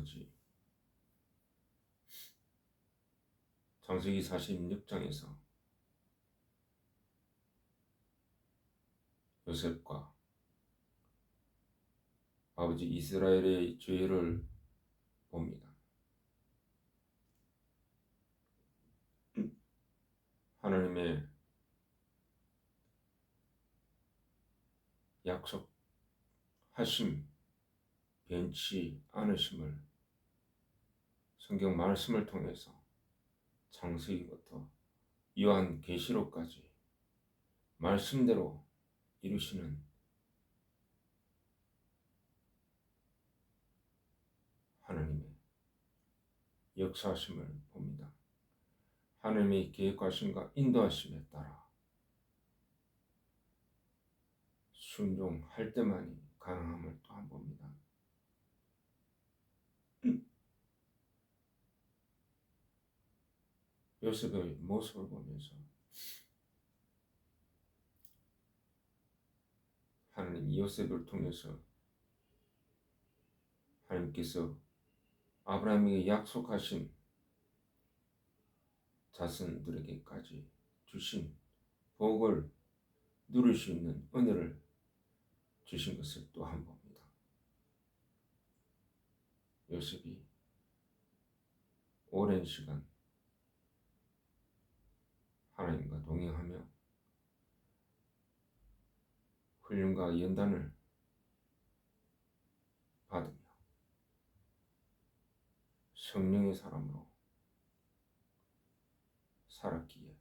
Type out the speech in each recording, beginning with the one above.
아버지 창세기 46장에서 요셉과 아버지 이스라엘의 죄를 봅니다. 하나님의 약속하심 변치 않으심을 성경 말씀을 통해서 창세기부터 요한 계시록까지 말씀대로 이루시는 하나님의 역사하심을 봅니다. 하나님의 계획하심과 인도하심에 따라 순종할 때만이 가능함을 또한 봅니다. 요셉의 모습을 보면서 하나님 요셉을 통해서 하나님께서 아브라함에게 약속하신 자손들에게까지 주신 복을 누릴 수 있는 은혜를 주신 것을 또한 봅니다. 요셉이 오랜 시간 하나님과 동행하며 훈련과 연단을 받으며 성령의 사람으로 살았기에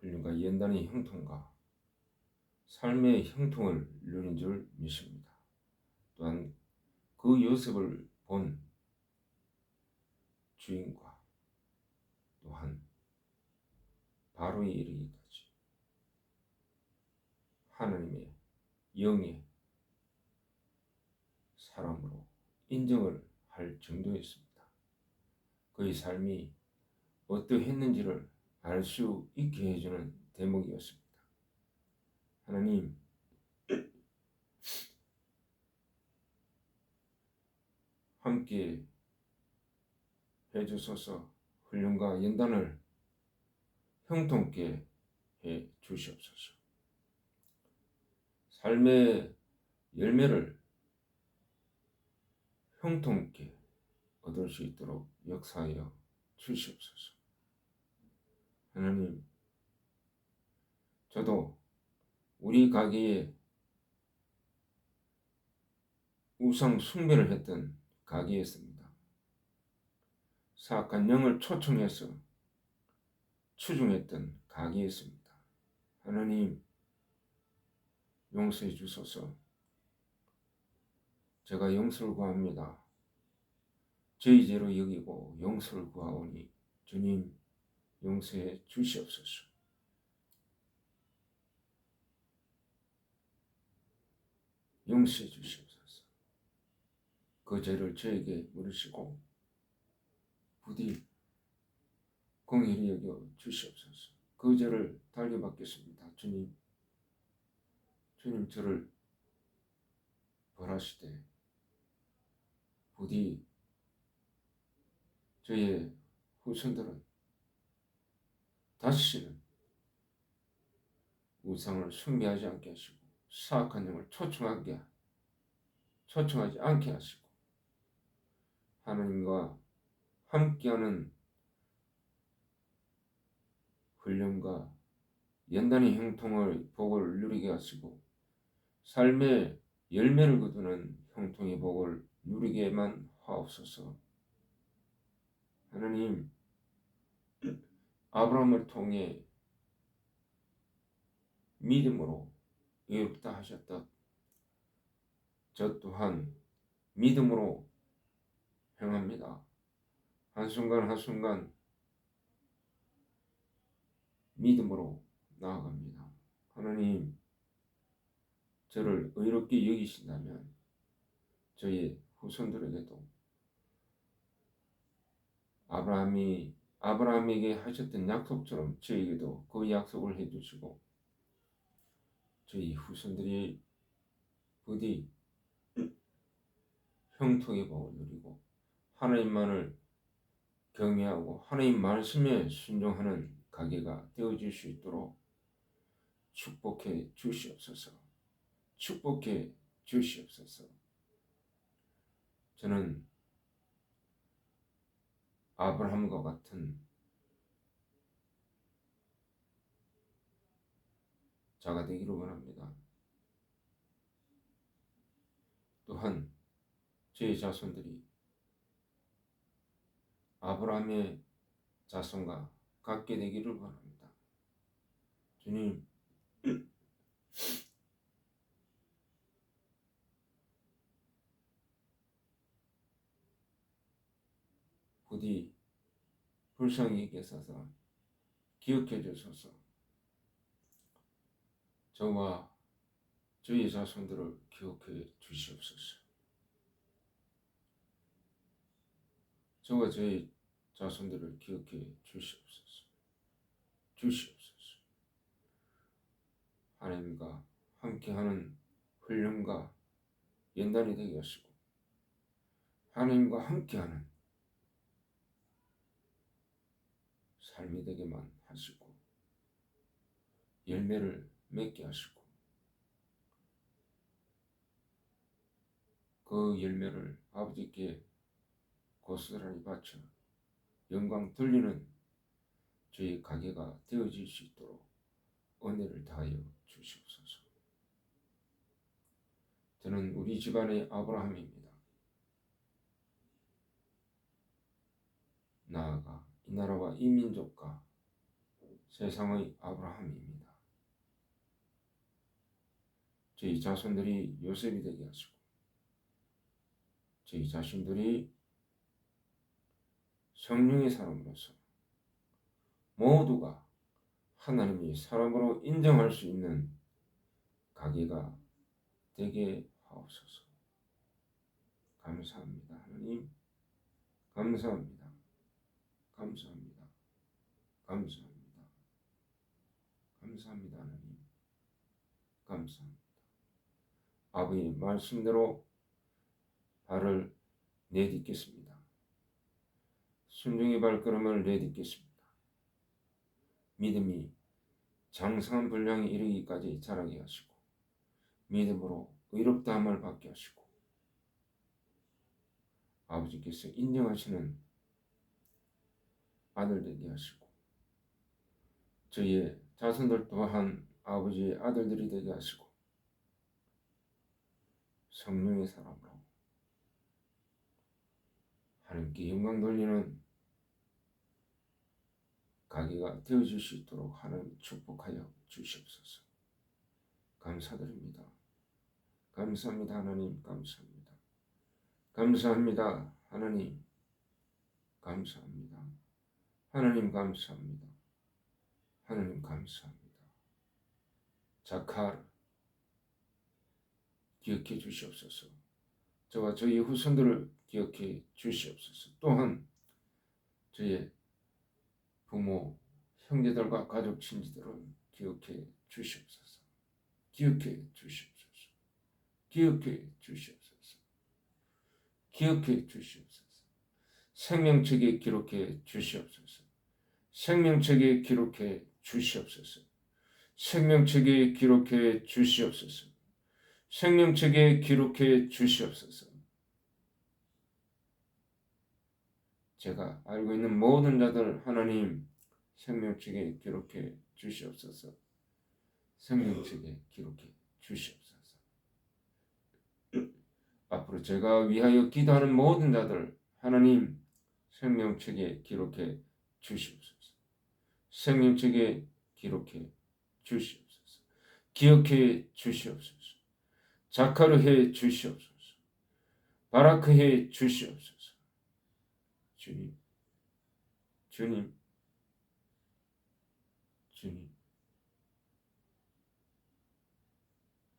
훈련과 연단의 형통과 삶의 형통을 누린 줄 믿습니다. 또한 그 요셉을 본 주인과 또한 바로에 이르기까지 하나님의 영의 사람으로 인정을 할 정도였습니다. 그의 삶이 어떠했는지를 알 수 있게 해주는 대목이었습니다. 하나님, 함께 해주소서 훈련과 연단을 형통케 해 주시옵소서. 삶의 열매를 형통케 얻을 수 있도록 역사하여 주시옵소서. 하나님, 저도 우리 가게에 우상 숭배를 했던 가게였습니다. 사악한 영을 초청해서 추중했던 가게였습니다. 하나님, 용서해 주소서. 제가 용서를 구합니다. 저희 죄로 여기고 용서를 구하오니 주님 용서해 주시옵소서. 용서해 주시옵소서. 그 죄를 저에게 물으시고 부디 공의를 여겨 주시옵소서. 그 죄를 달려받겠습니다. 주님, 주님 저를 벌하시되 부디 저의 후손들은 다시는 우상을 숭배하지 않게 하시고 사악한 영을 초청하게 초청하지 않게 하시고 하나님과 함께하는 훈련과 연단의 형통을 복을 누리게 하시고 삶의 열매를 거두는 형통의 복을 누리게만 하옵소서. 하나님, 아브라함을 통해 믿음으로 이롭다 하셨다. 저 또한 믿음으로 행합니다. 한순간 한순간 믿음으로 나아갑니다. 하나님, 저를 의롭게 여기신다면 저희 후손들에게도 아브라함이 아브라함에게 하셨던 약속처럼 저에게도 그 약속을 해주시고 저희 후손들이 부디 형통의 복을 누리고 하나님만을 경외하고 하나님 말씀에 순종하는 가게가 되어질 수 있도록 축복해 주시옵소서. 축복해 주시옵소서. 저는 아브라함과 같은 자가 되기를 원합니다. 또한 저희 자손들이 아브라함의 자손과 같게 되기를 원합니다. 주님, 부디 불쌍히 계셔서 기억해 주소서. 저와 저희 자손들을 기억해 주시옵소서. 저와 저희 자손들을 기억해 주시옵소서. 주시옵소서. 하나님과 함께하는 훈련과 연단이 되게 하시고 하나님과 함께하는 삶이 되게만 하시고 열매를 맺게 하시고 그 열매를 아버지께 고스란히 바쳐 영광 돌리는 저희 가게가 되어질 수 있도록 은혜를 다하여 주시옵소서. 저는 우리 집안의 아브라함입니다. 나아가 이 나라와 이 민족과 세상의 아브라함입니다. 저희 자손들이 요셉이 되게 하시고 저희 자신들이 성령의 사람으로서 모두가 하나님이 사람으로 인정할 수 있는 가게가 되게 하옵소서. 감사합니다. 하나님, 감사합니다. 감사합니다. 감사합니다. 감사합니다. 하나님, 감사합니다. 아버지 말씀대로 발을 내딛겠습니다. 순종의 발걸음을 내딛겠습니다. 믿음이 장성한 분량에 이르기까지 자라게 하시고 믿음으로 의롭다함을 받게 하시고 아버지께서 인정하시는 아들 되게 하시고 저희의 자손들 또한 아버지의 아들들이 되게 하시고 성령의 사람으로 하나님께 영광 돌리는 가게가 되어질 수 있도록 하나님 축복하여 주시옵소서. 감사드립니다. 감사합니다. 하나님 감사합니다. 감사합니다. 하나님 감사합니다. 하나님 감사합니다. 하나님 감사합니다. 자카르 기억해 주시옵소서. 저와 저희 후손들을 기억해 주시옵소서. 또한 저의 부모, 형제들과 가족 친지들을 기억해 주시옵소서. 기억해 주시옵소서. 기억해 주시옵소서. 기억해 주시옵소서. 생명책에 기록해 주시옵소서. 생명책에 기록해 주시옵소서. 생명책에 기록해 주시옵소서. 생명책에 기록해 주시옵소서. 제가 알고 있는 모든 자들 하나님 생명책에 기록해 주시옵소서. 생명책에 기록해 주시옵소서. 앞으로 제가 위하여 기도하는 모든 자들 하나님 생명책에 기록해 주시옵소서. 생명책에 기록해 주시옵소서. 기억해 주시옵소서. 자카르해 주시옵소서. 바라크해 주시옵소서. 주님, 주님, 주님,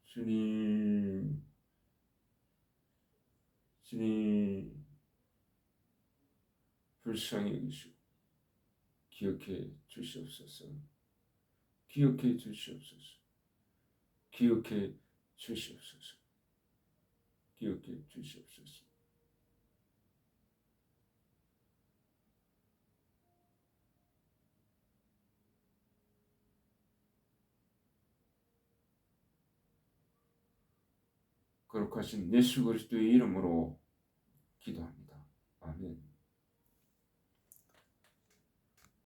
주님, 주님, 불쌍히 여기시고 기억해 주시옵소서. 기억해 주시옵소서. 기억해 주시옵소서. 기억해 주시옵소서. 거룩하신 예수 그리스도의 이름으로 기도합니다. 아멘.